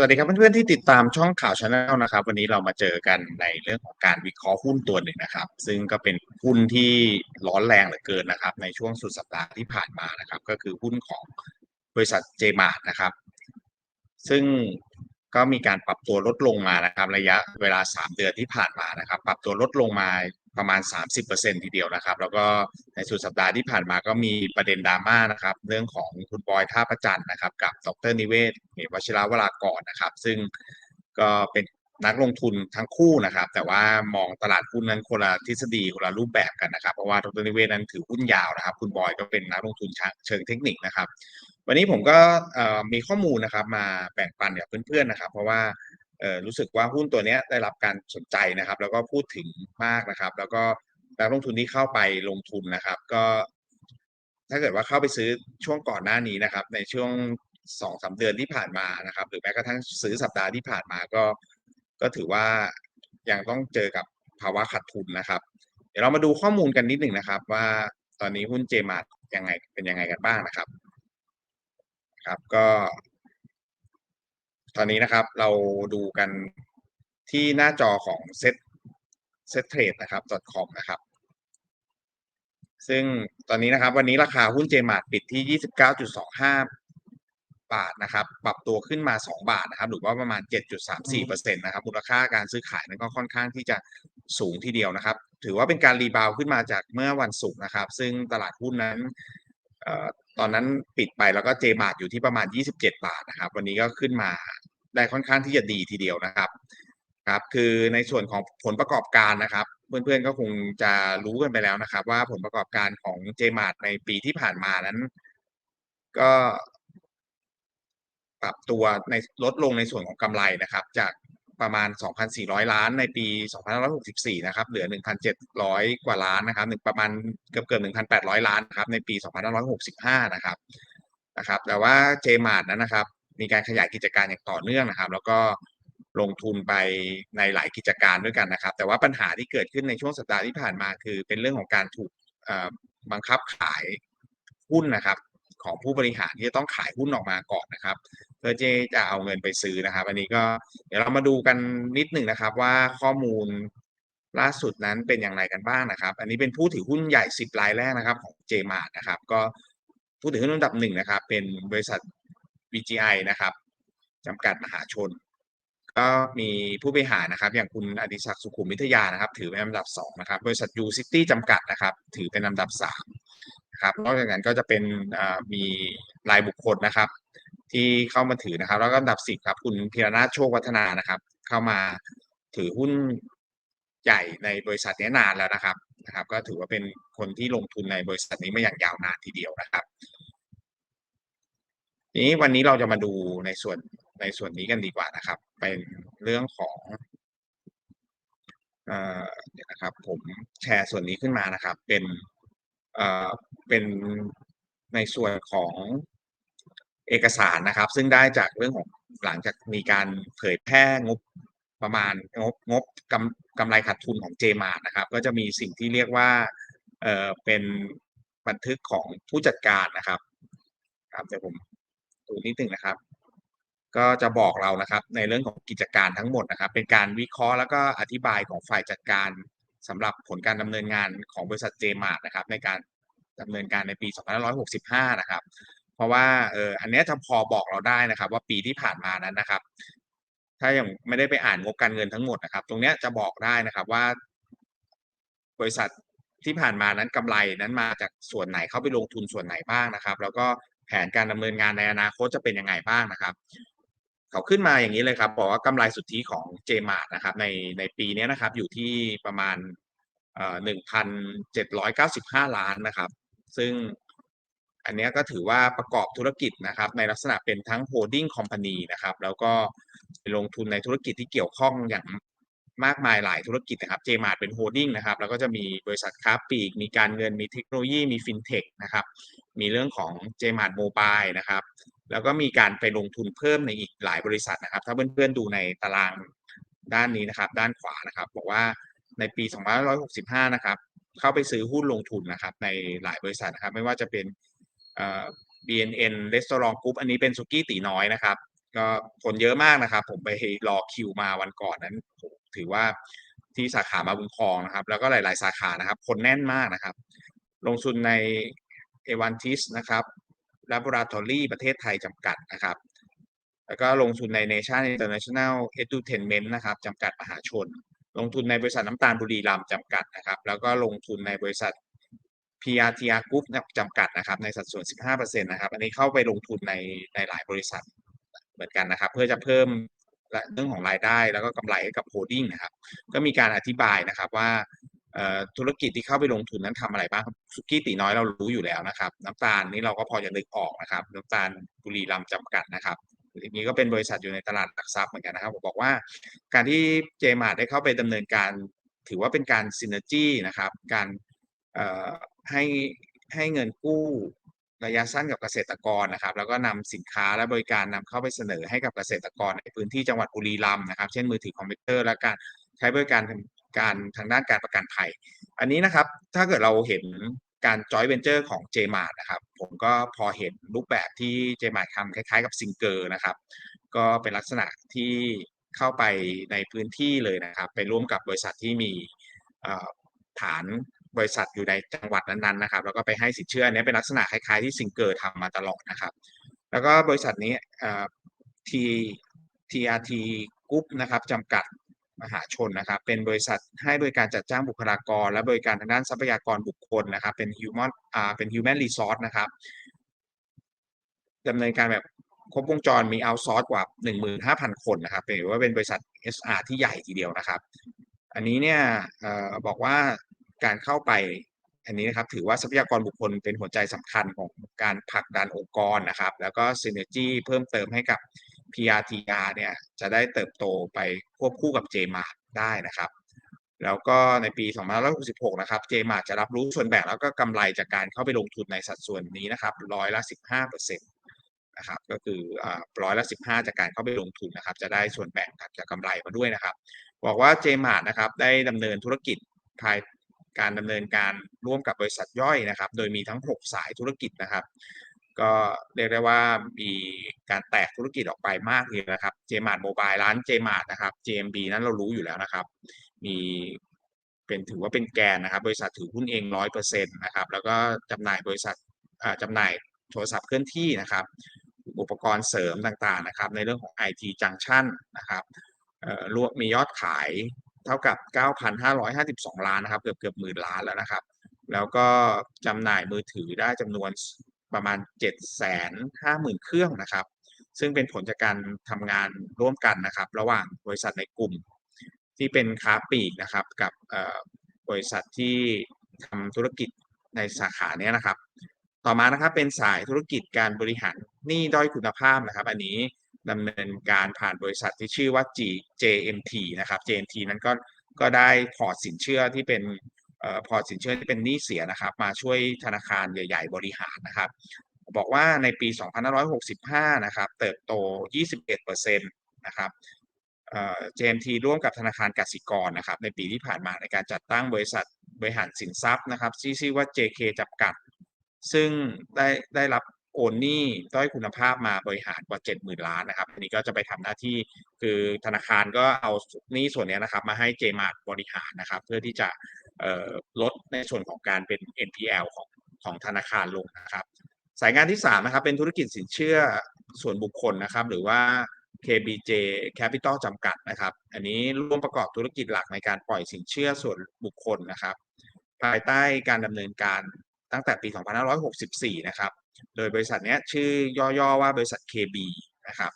วัสดีครับเพื่อนๆที่ติดตามช่องข่าวชาแนลนะครับ วันนี้เรามาเจอกันในเรื่องของการวิเคราะห์หุ้นตัวหนึ่งนะครับ ซึ่งก็เป็นหุ้นที่ร้อนแรงเหลือเกินนะครับ ในช่วงสุดสัปดาห์ที่ผ่านมานะครับ ก็คือหุ้นของบริษัทเจมาร์นะครับ ซึ่งก็มีการปรับตัวลดลงมานะครับ ระยะเวลา 3 เดือนที่ผ่านมานะครับ ปรับตัวลดลงมา ประมาณ 30%ทีเดียวนะครับ แล้วก็ในสุดสัปดาห์ที่ผ่านมาก็มีประเด็นดราม่านะครับ เรื่องของคุณบอยท่าประจันนะครับ กับดรนิเวศเหมวชิราวรากรนะครับ ซึ่งก็เป็นนักลงทุนทั้งคู่นะครับ แต่ว่ามองตลาดหุ้นนั้นคนละทฤษฎีคนละรูปแบบกันนะครับ เพราะว่าดรนิเวศนั้นถือหุ้นยาวนะครับ คุณบอยก็เป็นนักลงทุนเชิงเทคนิคนะครับ วันนี้ผมก็มีข้อมูลนะครับ มาแบ่งปันกับเพื่อนๆนะครับ เพราะว่า รู้สึกว่าหุ้นตัวนี้ได้รับการสนใจนะครับ แล้วก็พูดถึงมากนะครับ แล้วก็นักลงทุนที่เข้าไปลงทุนนะครับ ก็ ถ้าเกิดว่าเข้าไปซื้อช่วงก่อนหน้านี้นะครับ ในช่วงสองสาเดือนที่ผ่านมานะครับ หรือแม้กระทั่งซื้อสัปดาห์ที่ผ่านมาก็ ก็ถือว่ายังต้องเจอกับภาวะขาดทุนนะครับ เดี๋ยวเรามาดูข้อมูลกันนิดหนึ่งนะครับ ว่าตอนนี้หุ้นเจมาร์ยังไงเป็นยังไงกันบ้างนะครับ ครับก็ อนนี้นะครับเราดูกันที่หน้าจอของ set set trade นะครับ .com นะครับ ซึ่งตอนนี้นะครับ วันนี้ราคาหุ้นเจมาร์ปิดที่ 29.25 บาทนะครับ ปรับตัวขึ้นมา 2 บาทนะครับ หรือว่าประมาณ 7.34%นะครับ มูลค่าการซื้อขายนั้นก็ค่อนข้างที่จะสูงทีเดียวนะครับ ถือว่าเป็นการรีบาวขึ้นมาจากเมื่อวันศุกร์นะครับ ซึ่งตลาดหุ้นนั้นตอนนั้นปิดไปแล้วก็เจมาร์อยู่ที่ประมาณ 27 บาทนะครับ วันนี้ก็ขึ้นมา ได้ค่อนข้างที่จะดีทีเดียวนะครับครับคือในส่วนของผลประกอบการนะครับ เพื่อนๆก็คงจะรู้กันไปแล้วนะครับ ว่าผลประกอบการของเจมาร์ในปีที่ผ่านมานั้น ก็ปรับตัวในลดลงในส่วนของกำไรนะครับ จากประมาณ 2,400 ล้านในปี2564 นะครับ เหลือ 1,700 กว่าล้านนะครับหนึ่งประมาณเกือบเกือบ1,800 ล้านครับ ในปี 2565 นะครับ นะครับ แต่ว่าเจมาร์นั้นนะครับ มีการขยายกิจการอย่างต่อเนื่องนะครับ แล้วก็ลงทุนไปในหลายกิจการด้วยกันนะครับ แต่ว่าปัญหาที่เกิดขึ้นในช่วงสัปดาห์ที่ผ่านมา คือเป็นเรื่องของการถูกบังคับขายหุ้นนะครับ ของผู้บริหารที่จะต้องขายหุ้นออกมาก่อนนะครับ เพื่อที่จะเอาเงินไปซื้อนะครับ อันนี้ก็เดี๋ยวเรามาดูกันนิดหนึ่งนะครับ ว่าข้อมูลล่าสุดนั้นเป็นอย่างไรกันบ้างนะครับ อันนี้เป็นผู้ถือหุ้นใหญ่ 10รายแรกนะครับ ของเจมาร์นะครับ ก็ผู้ถือหุ้นอันดับหนึ่งนะครับ เป็นบริษัท VGI นะครับจำกัดมหาชน ก็มีผู้บริหารนะครับ อย่างคุณอดิศักดิ์สุขุมวิทยานะครับ ถือเป็นอันดับ2นะครับบริษัท U City จำกัดนะครับ ถือเป็นอันดับ3นะครับนอกจากนั้นก็จะเป็นมีรายบุคคลนะครับ ที่เข้ามาถือนะครับ แล้วก็อันดับ10ครับคุณพีรนาโชควัฒนานะครับ เข้ามาถือหุ้นใหญ่ในบริษัทนี้นานแล้วนะครับนะครับ ก็ถือว่าเป็นคนที่ลงทุนในบริษัทนี้มาอย่างยาวนานทีเดียวนะครับ ทีนี้วันนี้เราจะมาดูในส่วนในส่วนนี้กันดีกว่านะครับ เป็นเรื่องของเอ่อเดี๋ยวนะครับ ผมแชร์ส่วนนี้ขึ้นมานะครับ เป็นเอ่อเป็นในส่วนของเอกสารนะครับ ซึ่งได้จากเรื่องของหลังจากมีการเผยแพร่งบประมาณงบงบกำกำไรขาดทุนของเจมานะครับ ก็จะมีสิ่งที่เรียกว่าเอ่อเป็นบันทึกของผู้จัดการนะครับ ครับเดี๋ยวผมูนิดหนึ่งนะครับ ก็จะบอกเรานะครับ ในเรื่องของกิจการทั้งหมดนะครับ เป็นการวิเคราะห์แล้วก็อธิบายของฝ่ายจัดการสำหรับผลการดำเนินงานของบริษัทเจมาร์นะครับ ในการดำเนินการในปี 2565 นะครับ เพราะว่าเอออันนี้จะพอบอกเราได้นะครับ ว่าปีที่ผ่านมานั้นนะครับ ถ้ายังไม่ได้ไปอ่านงบการเงินทั้งหมดนะครับ ตรงนี้จะบอกได้นะครับว่า บริษัทที่ผ่านมานั้นกำไรนั้นมาจากส่วนไหนเข้าไปลงทุนส่วนไหนบ้างนะครับ แล้วก็ แผนการดำเนินงานในอนาคตจะเป็นยังไงบ้างนะครับ เขาขึ้นมาอย่างนี้เลยครับบอกว่ากำไรสุทธิของเจมาร์นะครับ ในในปีนี้นะครับ อยู่ที่ประมาณหนึ่งพันเจ็ดร้อยเก้าสิบห้าล้านนะครับ ซึ่งอันนี้ก็ถือว่าประกอบธุรกิจนะครับ ในลักษณะเป็นทั้งโฮดดิ้งคอมพานีนะครับ แล้วก็ลงทุนในธุรกิจที่เกี่ยวข้องอย่างมากมายหลายธุรกิจนะครับเจมาร์เป็นโฮดดิ้งนะครับ แล้วก็จะมีบริษัทค้าปลีก มีการเงินมีเทคโนโลยีมีฟินเทคนะครับ มีเรื่องของเจมาร์โมบายนะครับแล้วก็มีการไปลงทุนเพิ่มในอีกหลายบริษัทนะครับ ถ้าเพื่อนๆดูในตารางด้านนี้นะครับ ด้านขวานะครับ บอกว่าในปี 2565 นะครับ เข้าไปซื้อหุ้นลงทุนนะครับ ในหลายบริษัทนะครับ ไม่ว่าจะเป็นเอ่อ BNN Restaurant Group อันนี้เป็นสุกี้ตีน้อยนะครับ ก็คนเยอะมากนะครับ ผมไปรอคิวมาวันก่อนนั้นถือว่าที่สาขามาบุญครองนะครับ แล้วก็หลาย ๆ สาขานะครับ คนแน่นมากนะครับ ลงทุนใน Avantis นะครับ Laboratory ประเทศไทยจำกัดนะครับ แล้วก็ลงทุนใน Nation International Edutainment นต์นะครับจำกัดมหาชน ลงทุนในบริษัทน้ำตาลบุรีรัมจำกัดนะครับ แล้วก็ลงทุนในบริษัท PRTR Group นจำกัดนะครับ ในสัดส่วน 15%นะครับ อันนี้เข้าไปลงทุนในในหลายบริษัทเหมือนกันนะครับ เพื่อจะเพิ่มเรื่องของรายได้แล้วก็กำไรให้กับ Holding นะครับ ก็มีการอธิบายนะครับว่า ธุรกิจที่เข้าไปลงทุนนั้นทำอะไรบ้างสุกี้ตีน้อยเรารู้อยู่แล้วนะครับ น้ำตาลนี่เราก็พอจะนึกออกนะครับ น้ำตาลบุรีรัมย์จำกัดนะครับทีนี้ก็เป็นบริษัทอยู่ในตลาดหลักทรัพย์เหมือนกันนะครับผมบอกว่า การที่ J-Mart ได้เข้าไปดำเนินการถือว่าเป็นการ Synergy นะครับ การให้ให้เงินกู้ระยะสั้นกับเกษตรกรนะครับ แล้วก็นำสินค้าและบริการนำเข้าไปเสนอให้กับเกษตรกรในพื้นที่จังหวัดบุรีรัมย์นะครับ เช่นมือถือคอมพิวเตอร์และการใช้บริการ การทางด้านการประกันภัย อันนี้นะครับถ้าเกิดเราเห็นการ Joint Venture ของ J-Mart นะครับ ผมก็พอเห็นรูปแบบที่ J-Mart ทำคล้ายๆ กับ Singer นะครับ ก็เป็นลักษณะที่เข้าไปในพื้นที่เลยนะครับ ไปร่วมกับบริษัทที่มีฐานบริษัทอยู่ในจังหวัดนั้นๆนะครับ แล้วก็ไปให้สินเชื่ออันนี้เป็นลักษณะคล้ายๆที่ Singer ทำมาตลอดนะครับ แล้วก็บริษัทนี้เอ่อ T TRT Group นะครับจำกัด มหาชนนะครับ เป็นบริษัทให้บริการจัดจ้างบุคลากร และบริการทางด้านทรัพยากรบุคคลนะครับ เป็น Human อ่าเป็น Human Resource นะครับดำเนินการแบบครบวงจรมี outsource กว่า 15,000 คนนะครับถือว่าเป็นบริษัท SR ที่ใหญ่ทีเดียวนะครับ อันนี้เนี่ยออบอกว่าการเข้าไปอันนี้นะครับถือว่าทรัพยากรบุคคลเป็นหัวใจสำคัญของการผลักดันองค์กรนะครับ แล้วก็ Synergy เพิ่มเติมให้กับ PRTR เนี่ยจะได้เติบโตไปควบคู่กับ J-Mart ได้นะครับ แล้วก็ในปี 2566 นะครับ J-Mart จะรับรู้ส่วนแบ่งแล้วก็กำไรจากการเข้าไปลงทุนในสัดส่วนนี้นะครับร้อยละ 15%นะครับก็คืออ่าร้อยละ 15 จากการเข้าไปลงทุนนะครับ จะได้ส่วนแบ่งจากกำไรมาด้วยนะครับ บอกว่า J-Mart นะครับได้ดำเนินธุรกิจภายการดำเนินการร่วมกับบริษัทย่อยนะครับ โดยมีทั้ง 6 สายธุรกิจนะครับ ก็เรียกได้ว่ามีการแตกธุรกิจออกไปมากเลยนะครับ J-Mart Mobile ร้าน J-Mart นะครับ JMB นั้นเรารู้อยู่แล้วนะครับ มีเป็นถือว่าเป็นแกนนะครับ บริษัทถือหุ้นเอง100%นต์นะครับ แล้วก็จำหน่ายบริษัทอ่าจำหน่ายโทรศัพท์เคลื่อนที่นะครับ อุปกรณ์เสริมต่างๆนะครับ ในเรื่องของ IT Junction นะครับเอ่อรวมมียอดขายเท่ากับ 9,552 ล้านนะครับ เกือบเกือบหมื่นล้านแล้วนะครับ แล้วก็จำหน่ายมือถือได้จำนวน ประมาณ 750,000 เครื่องนะครับ ซึ่งเป็นผลจากการทำงานร่วมกันนะครับ ระหว่างบริษัทในกลุ่ม ที่เป็นค้าปลีกนะครับ กับบริษัทที่ทำธุรกิจในสาขาเนี้ยนะครับ ต่อมานะครับเป็นสายธุรกิจการบริหารหนี้ด้อยคุณภาพนะครับ อันนี้ดำเนินการผ่านบริษัทที่ชื่อว่า G JMT นะครับ JMT นั้นก็ก็ได้พอร์ตสินเชื่อที่เป็น พอร์ตสินเชื่อที่เป็นหนี้เสียนะครับมาช่วยธนาคารใหญ่ ๆ บริหารนะครับ บอกว่าในปี 2565 นะครับเติบโต 21%นะครับเจมทีร่วมกับธนาคารกสิกรนะครับในปีที่ผ่านมาในการจัดตั้งบริษัทบริหารสินทรัพย์นะครับชื่อว่า JK จำกัด ซึ่งได้ได้รับ โอนหนี้ด้อยคุณภาพมาบริหารกว่า 70,000 ล้านนะครับ อันนี้ก็จะไปทำหน้าที่คือธนาคารก็เอาหนี้ส่วนนี้นะครับ มาให้ J-Mart บริหารนะครับ เพื่อที่จะลดในส่วนของการเป็น NPL ของของธนาคารลงนะครับ สายงานที่3นะครับเป็นธุรกิจสินเชื่อส่วนบุคคลนะครับ หรือว่า KBJ Capital จำกัดนะครับ อันนี้ร่วมประกอบธุรกิจหลักในการปล่อยสินเชื่อส่วนบุคคลนะครับ ภายใต้การดำเนินการตั้งแต่ปี 2564 นะครับ โดยบริษัทเนี้ยชื่อย่อๆว่าบริษัท KB นะครับ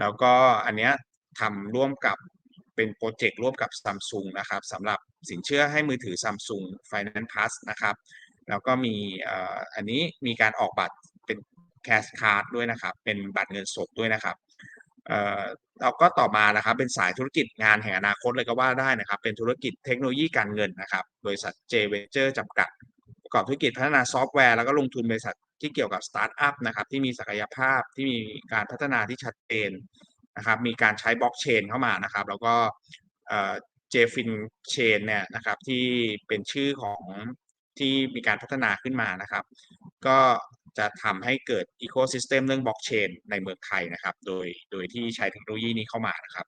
แล้วก็อันเนี้ยทำร่วมกับเป็นโปรเจกต์ร่วมกับ Samsung นะครับสำหรับสินเชื่อให้มือถือ Samsung Finance Plus นะครับแล้วก็มีอันนี้มีการออกบัตรเป็น Cash Card ด้วยนะครับเป็นบัตรเงินสดด้วยนะครับเอ่อแล้วก็ต่อมานะครับเป็นสายธุรกิจงานแห่งอนาคตเลยก็ว่าได้นะครับ เป็นธุรกิจเทคโนโลยีการเงินนะครับ บริษัท J Venture จำกัด ประกอบธุรกิจพัฒนาซอฟต์แวร์แล้วก็ลงทุนบริษัท ที่เกี่ยวกับสตาร์ทอัพนะครับที่มีศักยภาพที่มีการพัฒนาที่ชัดเจนนะครับมีการใช้บล็อกเชนเข้ามานะครับ แล้วก็เอ่อ JFin Chain เนี่ยนะครับที่เป็นชื่อของที่มีการพัฒนาขึ้นมานะครับ ก็จะทำให้เกิด Ecosystem เรื่อง Blockchain ในเมืองไทยนะครับ โดยโดยที่ใช้เทคโนโลยีนี้เข้ามานะครับ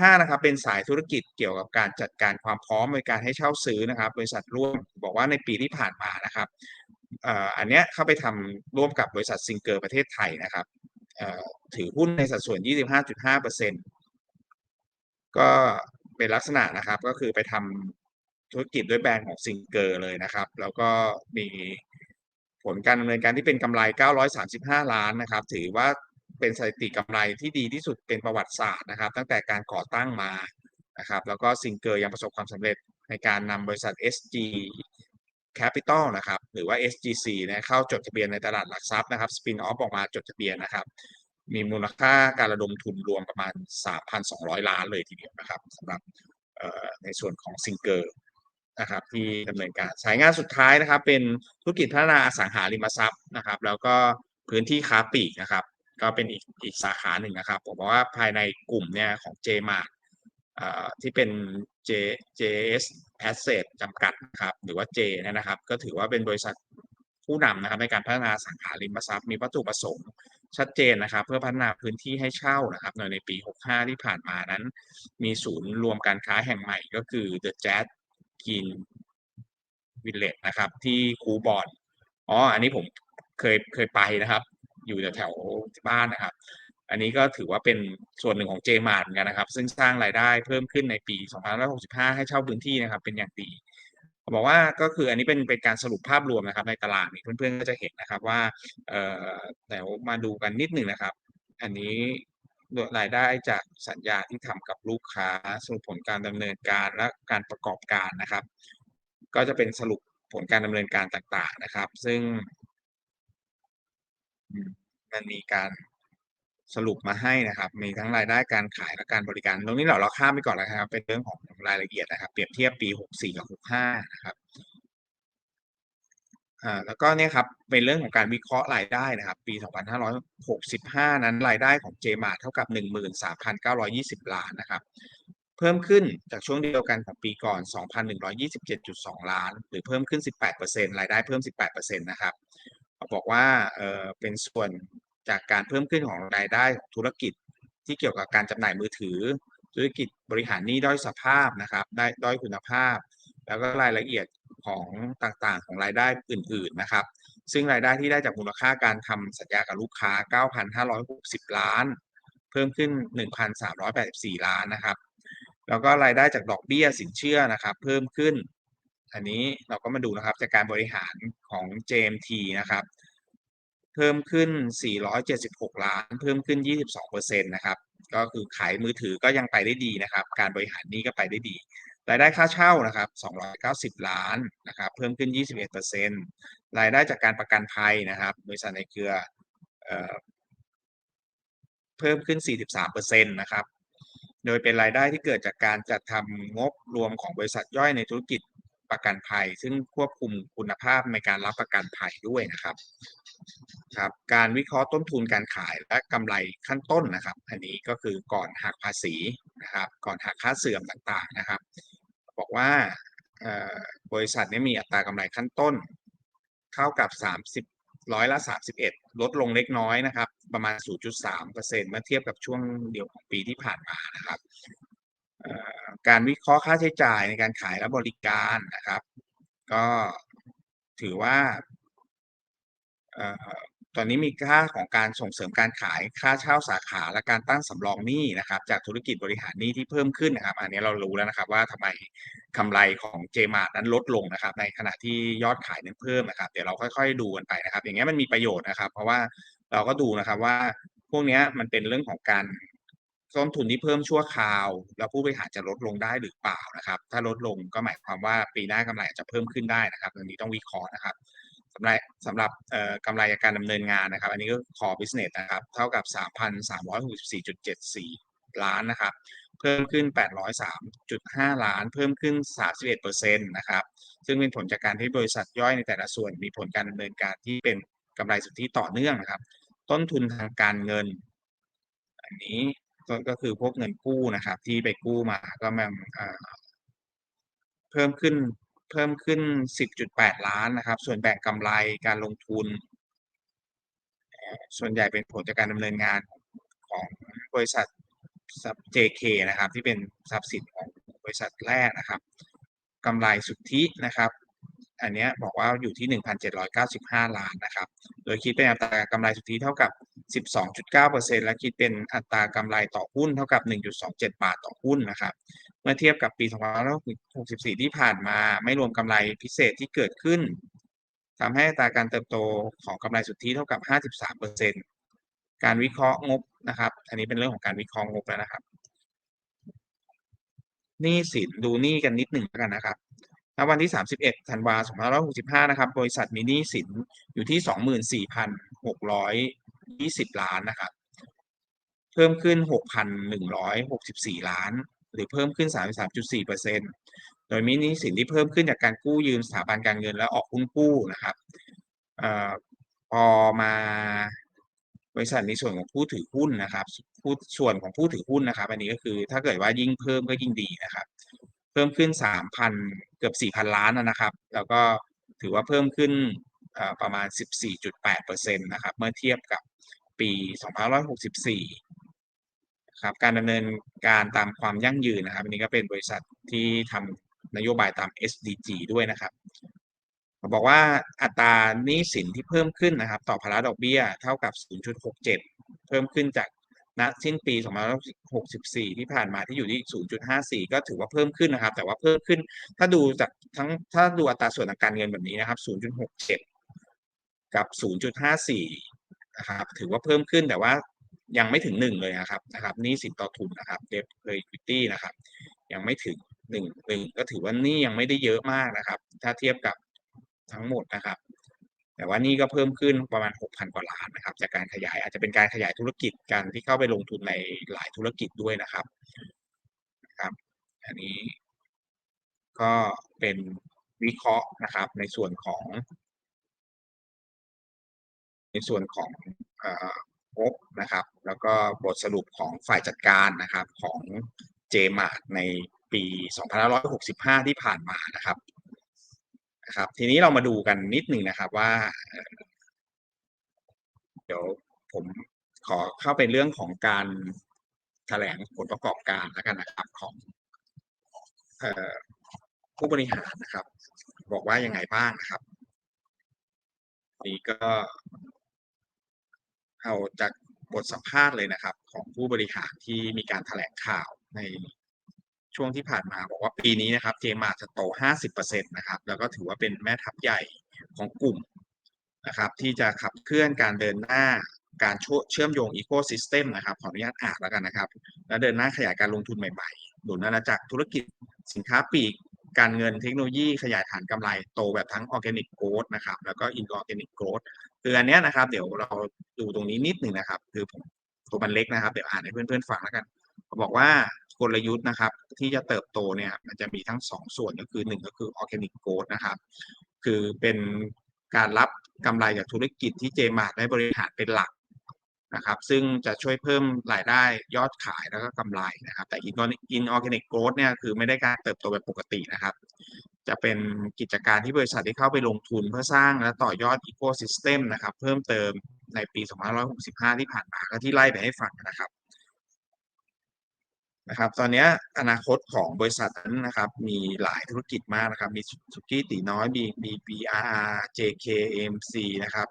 5นะครับเป็นสายธุรกิจเกี่ยวกับการจัดการความพร้อมในการให้เช่าซื้อนะครับ บริษัทร่วมบอกว่าในปีที่ผ่านมานะครับ อันเนี้ยเข้าไปทำร่วมกับบริษัทซิงเกอร์ประเทศไทยนะครับถือหุ้นในสัดส่วน 25.5%ก็เป็นลักษณะนะครับก็คือไปทำธุรกิจด้วยแบรนด์ของซิงเกอร์เลยนะครับ แล้วก็มีผลการดำเนินการที่เป็นกำไร 935 ล้านนะครับ ถือว่าเป็นสถิติกำไรที่ดีที่สุดเป็นประวัติศาสตร์นะครับ ตั้งแต่การก่อตั้งมานะครับ แล้วก็ซิงเกอร์ยังประสบความสำเร็จในการนำบริษัท SG Capital นะครับ หรือว่า SGC นะเข้าจดทะเบียนในตลาดหลักทรัพย์นะครับสปินออฟออกมาจดทะเบียนนะครับ มีมูลค่าการระดมทุนรวมประมาณ 3,200 ล้านเลยทีเดียวนะครับสำหรับในส่วนของซิงเกอร์นะครับที่ดำเนินการสายงานสุดท้ายนะครับ เป็นธุรกิจพัฒนาอสังหาริมทรัพย์นะครับ แล้วก็พื้นที่ค้าปลีกนะครับ ก็เป็นอีกอีกสาขาหนึ่งนะครับ ผมบอกว่าภายในกลุ่มเนี่ยของ JMart ที่เป็น J JS Asset จำกัดนะครับหรือว่า J นะครับ ก็ถือว่าเป็นบริษัทผู้นำนะครับในการพัฒนาสังหาริมทรัพย์มีวัตถุประสงค์ชัดเจนนะครับ เพื่อพัฒนาพื้นที่ให้เช่านะครับในปี 65 ที่ผ่านมานั้น มีศูนย์รวมการค้าแห่งใหม่ก็คือ The Jazz Green Village นะครับที่คูบอนอ๋ออันนี้ผมเคยเคยไปนะครับ อยู่แถวที่บ้านนะครับ อันนี้ก็ถือว่าเป็นส่วนหนึ่งของเจมาร์เหมือนกันนะครับ ซึ่งสร้างรายได้เพิ่มขึ้นในปี 2565 ให้เช่าพื้นที่นะครับเป็นอย่างดีบอกว่าก็คืออันนี้เป็นเป็นการสรุปภาพรวมนะครับ ในตลาดนี้เพื่อนๆก็จะเห็นนะครับว่าเอ่อเดี๋ยวมาดูกันนิดหนึ่งนะครับ อันนี้รายได้จากสัญญาที่ทำกับลูกค้าสรุปผลการดำเนินการและการประกอบการนะครับ ก็จะเป็นสรุปผลการดำเนินการต่างๆนะครับ ซึ่งมันมีการ สรุปมาให้นะครับ มีทั้งรายได้การขายและการบริการ ตรงนี้เราเราข้ามไปก่อนแล้วครับ เป็นเรื่องของรายละเอียดนะครับ เปรียบเทียบปี 64 กับ 65 นะครับอ่าแล้วก็เนี่ยครับเป็นเรื่องของการวิเคราะห์รายได้นะครับ ปี 2565 นั้นรายได้ของ JMart เท่ากับ 13,920 ล้านนะครับ เพิ่มขึ้นจากช่วงเดียวกันของปีก่อน 2,127.2 ล้าน หรือเพิ่มขึ้น 18%รายได้เพิ่ม 18%นะครับบอกว่าเอ่อเป็นส่วน จากการเพิ่มขึ้นของรายได้ธุรกิจที่เกี่ยวกับการจำหน่ายมือถือ ธุรกิจบริหารหนี้ด้อยสภาพนะครับได้ด้อยคุณภาพ แล้วก็รายละเอียดของต่างๆ ของรายได้อื่น ๆนะครับ ซึ่งรายได้ที่ได้จากมูลค่าการทำสัญญากับลูกค้า 9,560 ล้าน เพิ่มขึ้น 1,384 ล้านนะครับ แล้วก็รายได้จากดอกเบี้ยสินเชื่อนะครับ เพิ่มขึ้น อันนี้เราก็มาดูนะครับจากการบริหารของ JMT นะครับ เพิ่มขึ้น 476 ล้าน เพิ่มขึ้น 22%นะครับ ก็คือขายมือถือก็ยังไปได้ดีนะครับ การบริหารนี้ก็ไปได้ดี รายได้ค่าเช่านะครับ 290 ล้านนะครับ เพิ่มขึ้น 21%รายได้จากการประกันภัยนะครับ บริษัทในเครือเอ่อเพิ่มขึ้น 43%นะครับ โดยเป็นรายได้ที่เกิดจากการจัดทำงบรวมของบริษัทย่อยในธุรกิจประกันภัย ซึ่งควบคุมคุณภาพในการรับประกันภัยด้วยนะครับ ครับการวิเคราะห์ต้นทุนการขายและกำไรขั้นต้นนะครับ อันนี้ก็คือก่อนหักภาษีนะครับ ก่อนหักค่าเสื่อมต่างๆนะครับ บอกว่าบริษัทนี้มีอัตรากำไรขั้นต้น เท่ากับ 30ร้อยละ 31 ลดลงเล็กน้อยนะครับ ประมาณ 0.3%เมื่อเทียบกับช่วงเดียวของปีที่ผ่านมานะครับการวิเคราะห์ค่าใช้จ่ายในการขายและบริการนะครับ ก็ถือว่า ตอนนี้มีค่าของการส่งเสริมการขายค่าเช่าสาขาและการตั้งสำรองหนี้นะครับ จากธุรกิจบริหารหนี้ที่เพิ่มขึ้นนะครับ อันนี้เรารู้แล้วนะครับว่าทำไมกำไรของเจมาร์นั้นลดลงนะครับ ในขณะที่ยอดขายนั้นเพิ่มนะครับ เดี๋ยวเราค่อย ๆ ดูกันไปนะครับ อย่างเงี้ยมันมีประโยชน์นะครับ เพราะว่าเราก็ดูนะครับว่าพวกนี้มันเป็นเรื่องของการต้นทุนที่เพิ่มชั่วคราว แล้วผู้บริหารจะลดลงได้หรือเปล่านะครับ ถ้าลดลงก็หมายความว่าปีหน้ากำไรจะเพิ่มขึ้นได้นะครับอันนี้ต้องวิเคราะห์นะครับำหรับสำหรับกำไรการดำเนินงานนะครับ อันนี้ก็ core business นะครับ เท่ากับ 3,364.74 ล้านนะครับ เพิ่มขึ้น 803.5 ล้าน เพิ่มขึ้น 31%นะครับ ซึ่งเป็นผลจากการที่บริษัทย่อยในแต่ละส่วนมีผลการดำเนินการที่เป็นกำไรสุทธิต่อเนื่องนะครับ ต้นทุนทางการเงิน อันนี้ก็คือพวกเงินกู้นะครับ ที่ไปกู้มาก็มันเพิ่มขึ้น เพิ่มขึ้น 10.8 ล้านนะครับ ส่วนแบ่งกำไรการลงทุน ส่วนใหญ่เป็นผลจากการดำเนินงานของบริษัท JK นะครับ ที่เป็นทรัพย์สินของบริษัทแรกนะครับกำไรสุทธินะครับ อันนี้บอกว่าอยู่ที่ 1,795 ล้านนะครับ โดยคิดเป็นอัตรากำไรสุทธิเท่ากับ 12.9%และคิดเป็นอัตรากำไรต่อหุ้นเท่ากับ 1.27 บาทต่อหุ้นนะครับ เมื่อเทียบกับปี 2564 ที่ผ่านมาไม่รวมกำไรพิเศษที่เกิดขึ้นทำให้อัตราการเติบโตของกำไรสุทธิเท่ากับ 53%การวิเคราะห์งบนะครับ อันนี้เป็นเรื่องของการวิเคราะห์งบแล้วนะครับหนี้สินดูหนี้กันนิดหนึ่งแล้วกันนะครับณวันที่ 31 ธันวาคม 2565 นะครับ บริษัทมีหนี้สินอยู่ที่ 24,620 ล้านนะครับ เพิ่มขึ้น 6,164 ล้าน หรือเพิ่มขึ้น 33.4%โดยมีหนี้สินที่เพิ่มขึ้นจากการกู้ยืมสถาบันการเงินและออกหุ้นกู้นะครับออพอมาบริษัทในส่วนของผู้ถือหุ้นนะครับผู้ส่วนของผู้ถือหุ้นนะครับ อันนี้ก็คือถ้าเกิดว่ายิ่งเพิ่มก็ยิ่งดีนะครับ เพิ่มขึ้น 3,000 เกือบ 4,000 ล้านนะครับ แล้วก็ถือว่าเพิ่มขึ้นประมาณ 14.8%นะครับ เมื่อเทียบกับปี 2564 ครับการดำเนินการตามความยั่งยืนนะครับอันนี้ก็เป็นบริษัทที่ทำนโยบายตาม SDG ด้วยนะครับบอกว่าอัตราหนี้สินที่เพิ่มขึ้นนะครับ ต่อภาระดอกเบี้ยเท่ากับ 0.67 เพิ่มขึ้นจากณสิ้นปี 2564 ที่ผ่านมาที่อยู่ที่ 0.54 ก็ถือว่าเพิ่มขึ้นนะครับ แต่ว่าเพิ่มขึ้น ถ้าดูจากทั้งถ้าดูอัตราส่วนทางการเงินแบบนี้นะครับ 0.67 กับ 0.54 นะครับ ถือว่าเพิ่มขึ้นแต่ว่า ยังไม่ถึง1เลยนะครับนะครับนี้สินต่อทุนนะครับ debt equity นะครับ ยังไม่ถึง1 1ก็ถือว่านี่ยังไม่ได้เยอะมากนะครับ ถ้าเทียบกับทั้งหมดนะครับ แต่ว่านี่ก็เพิ่มขึ้นประมาณ 6,000 กว่าล้านนะครับ จากการขยายอาจจะเป็นการขยายธุรกิจการที่เข้าไปลงทุนในหลายธุรกิจด้วยนะครับนะครับอันนี้ก็เป็นวิเคราะห์นะครับ ในส่วนของ ในส่วนของ งบนะครับ แล้วก็บทสรุปของฝ่ายจัดการนะครับของ JMart ในปี 2565 ที่ผ่านมานะครับนะครับ ทีนี้เรามาดูกันนิดหนึ่งนะครับว่า เดี๋ยวผมขอเข้าไปเรื่องของการแถลงผลประกอบการแล้วกันนะครับของผู้บริหารนะครับ บอกว่ายังไงบ้างนะครับ นี่ก็ เอาจากบทสัมภาษณ์เลยนะครับ ของผู้บริหารที่มีการแถลงข่าวในช่วงที่ผ่านมาบอกว่าปีนี้นะครับเจมาจะโต 50%นะครับ แล้วก็ถือว่าเป็นแม่ทัพใหญ่ของกลุ่มนะครับ ที่จะขับเคลื่อนการเดินหน้าการเชื่อมโยงอีโคซิสเต็มนะครับ ขออนุญาตอ่านแล้วกันนะครับ และเดินหน้าขยายการลงทุนใหม่ๆหนุนอาณาจักรธุรกิจสินค้าปลีก การเงินเทคโนโลยีขยายฐานกำไรโตแบบทั้งออร์แกนิกโกรดนะครับแล้วก็อินออร์แกนิกโกรดคืออันนี้นะครับ เดี๋ยวเราดูตรงนี้นิดหนึ่งนะครับ คือผมตัวมันเล็กนะครับ เดี๋ยวอ่านให้เพื่อนๆฟังแล้วกันบอกว่ากลยุทธ์นะครับ ที่จะเติบโตเนี่ยมันจะมีทั้ง 2 ส่วนก็คือ1ก็คือ organic growth นะครับ คือเป็นการรับกำไรจากธุรกิจที่เจมาร์ได้บริหารเป็นหลัก นะครับซึ่งจะช่วยเพิ่มรายได้ยอดขายแล้วก็กำไรนะครับ แต่ inorganic growth เนี่ยคือไม่ได้การเติบโตแบบปกตินะครับ จะเป็นกิจการที่บริษัทที่เข้าไปลงทุนเพื่อสร้างและต่อยอด ecosystem นะครับ เพิ่มเติมในปี 2565 ที่ผ่านมาก็ที่ไล่ไปให้ฟังนะครับนะครับตอนนี้อนาคตของบริษัทนั้นนะครับ มีหลายธุรกิจมากนะครับ มีสุกี้ตีน้อยมีมี BRR JK AMC นะครับ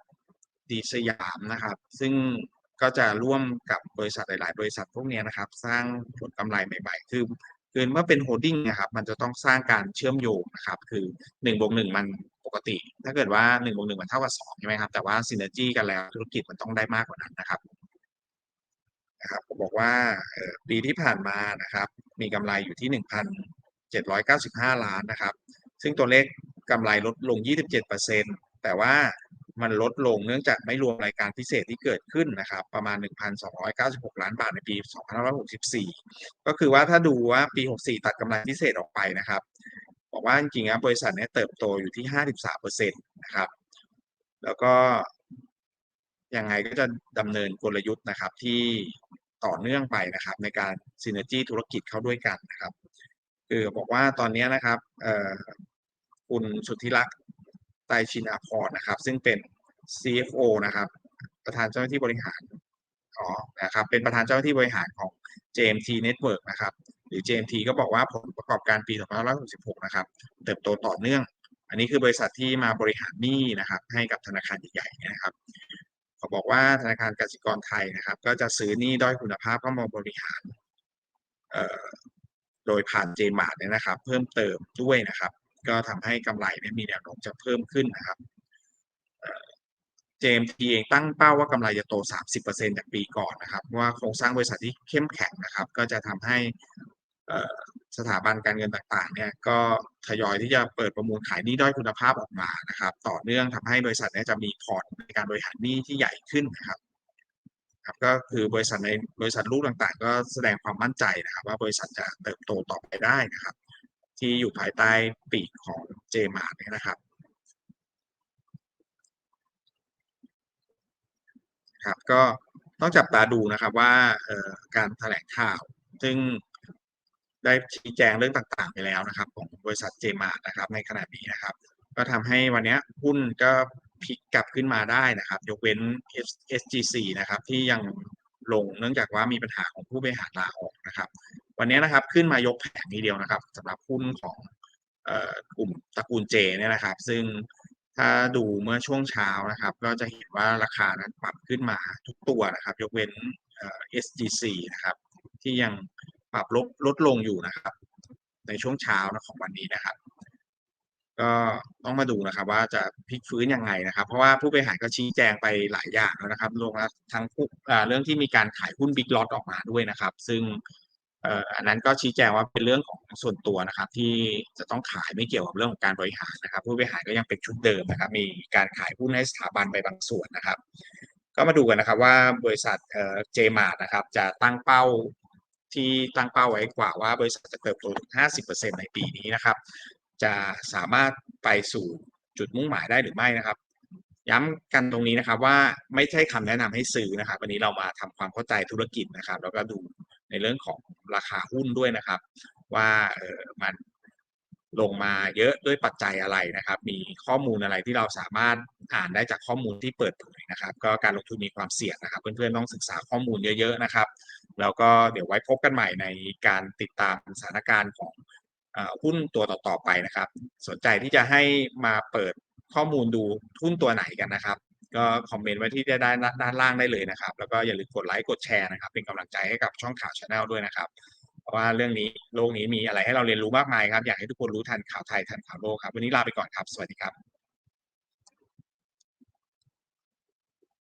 ดีสยามนะครับ ซึ่ง ก็จะร่วมกับบริษัทหลาย ๆ บริษัทพวกนี้นะครับ สร้างผลกำไรใหม่ ๆ คือคือเมื่อเป็นโฮดดิ้งนะครับมันจะต้องสร้างการเชื่อมโยงนะครับ คือ1บวก1มันปกติ ถ้าเกิดว่า1บวก1มันเท่ากับ2ใช่ไหมครับแต่ว่าซินเนจี้กันแล้วธุรกิจมันต้องได้มากกว่านั้นนะครับนะครับบอกว่าปีที่ผ่านมานะครับ มีกำไรอยู่ที่ 1,795 ล้านนะครับ ซึ่งตัวเลขกำไรลดลง 27%แต่ว่า มันลดลงเนื่องจากไม่รวมรายการพิเศษที่เกิดขึ้นนะครับ ประมาณ 1,296 ล้านบาทในปี 2564 ก็คือว่าถ้าดูว่าปี 64 ตัดกำไรพิเศษออกไปนะครับ บอกว่าจริงๆบริษัทนี้เติบโตอยู่ที่ 53%นะครับ แล้วก็ยังไงก็จะดำเนินกลยุทธ์นะครับที่ต่อเนื่องไปนะครับ ในการซินเนจีธุรกิจเข้าด้วยกันนะครับ คือบอกว่าตอนนี้นะครับคุณสุทธิรักษ ไตชินาพรนะครับ ซึ่งเป็น CFO นะครับ ประธานเจ้าหน้าที่บริหารอ๋อนะครับ เป็นประธานเจ้าหน้าที่บริหารของ JMT Network นะครับ หรือ JMT ก็บอกว่าผลประกอบการปี 2566 นะครับ เติบโตต่อเนื่อง อันนี้คือบริษัทที่มาบริหารหนี้นะครับ ให้กับธนาคารใหญ่ๆนะครับเขาบอกว่าธนาคารกสิกรไทยนะครับ ก็จะซื้อหนี้ด้อยคุณภาพเข้ามาบริหารโดยผ่าน JMart เนี่ยนะครับ เพิ่มเติมด้วยนะครับ ก็ทำให้กำไรเนี่ยมีแนวโน้มจะเพิ่มขึ้นนะครับเอ่อ JMT เองตั้งเป้าว่ากำไรจะโต 30%จากปีก่อนนะครับเพราะว่าโครงสร้างบริษัทที่เข้มแข็งนะครับ ก็จะทำให้สถาบันการเงินต่างๆเนี่ยก็ทยอยที่จะเปิดประมูลขายหนี้ด้อยคุณภาพออกมานะครับ ต่อเนื่องทำให้บริษัทเนี่ยจะมีพอร์ตในการบริหารหนี้ที่ใหญ่ขึ้นนะครับครับ ก็คือบริษัทในบริษัทลูกต่างๆ ก็แสดงความมั่นใจนะครับ ว่าบริษัทจะเติบโตต่อไปได้นะครับ ที่อยู่ภายใต้ปีกของ JMart เนี่นะครับครับก็ต้องจับตาดูนะครับว่าการแถลงข่าว ซึ่งได้ชี้แจงเรื่องต่างๆ ไปแล้วนะครับ ของบริษัท JMart นะครับ ในขณะนี้นะครับ ก็ทำให้วันนี้หุ้นก็พลิกกลับขึ้นมาได้นะครับ ยกเว้น SGC นะครับ ที่ยัง ลง เนื่องจากว่ามีปัญหาของผู้บริหารลาออกนะครับ วันนี้นะครับขึ้นมายกแผงทีเดียวนะครับสำหรับหุ้นของกลุ่มตระกูลเจเนี่ยนะครับ ซึ่งถ้าดูเมื่อช่วงเช้านะครับ ก็จะเห็นว่าราคานั้นปรับขึ้นมาทุกตัวนะครับ ยกเว้นเอ่อ SGC นะครับ ที่ยังปรับลดลดลงอยู่นะครับ ในช่วงเช้านะของวันนี้นะครับ ก็ต้องมาดูนะครับ ว่าจะพลิกฟื้นยังไงนะครับ เพราะว่าผู้บริหารก็ชี้แจงไปหลายอย่างแล้วนะครับรวมทั้งเรื่องที่มีการขายหุ้นบิ๊กล็อตออกมาด้วยนะครับ ซึ่งอันนั้นก็ชี้แจงว่าเป็นเรื่องของส่วนตัวนะครับ ที่จะต้องขายไม่เกี่ยวกับเรื่องของการบริหารนะครับ ผู้บริหารก็ยังเป็นชุดเดิมนะครับ มีการขายหุ้นให้สถาบันไปบางส่วนนะครับ ก็มาดูกันนะครับว่าบริษัทเอ่อเจมาร์นะครับ จะตั้งเป้าที่ตั้งเป้าไว้กว่าว่าบริษัทจะเติบโตถึง50%ในปีนี้นะครับ จะสามารถไปสู่จุดมุ่งหมายได้หรือไม่นะครับ ย้ำกันตรงนี้นะครับว่าไม่ใช่คำแนะนำให้ซื้อนะครับ วันนี้เรามาทำความเข้าใจธุรกิจนะครับ แล้วก็ดูในเรื่องของราคาหุ้นด้วยนะครับ ว่าเออมันลงมาเยอะด้วยปัจจัยอะไรนะครับ มีข้อมูลอะไรที่เราสามารถอ่านได้จากข้อมูลที่เปิดเผยนะครับ ก็การลงทุนมีความเสี่ยงนะครับ เพื่อนๆต้องศึกษาข้อมูลเยอะ ๆนะครับ แล้วก็เดี๋ยวไว้พบกันใหม่ในการติดตามสถานการณ์ของ หุ้นตัวต่อๆไปนะครับ สนใจที่จะให้มาเปิดข้อมูลดูหุ้นตัวไหนกันนะครับ ก็คอมเมนต์ไว้ที่ด้านด้านล่างได้เลยนะครับ แล้วก็อย่าลืมกดไลค์กดแชร์นะครับ เป็นกำลังใจให้กับช่องข่าวชาแนลด้วยนะครับ เพราะว่าเรื่องนี้โลกนี้มีอะไรให้เราเรียนรู้มากมายครับ อยากให้ทุกคนรู้ทันข่าวไทยทันข่าวโลกครับ วันนี้ลาไปก่อนครับ สวัสดีครับ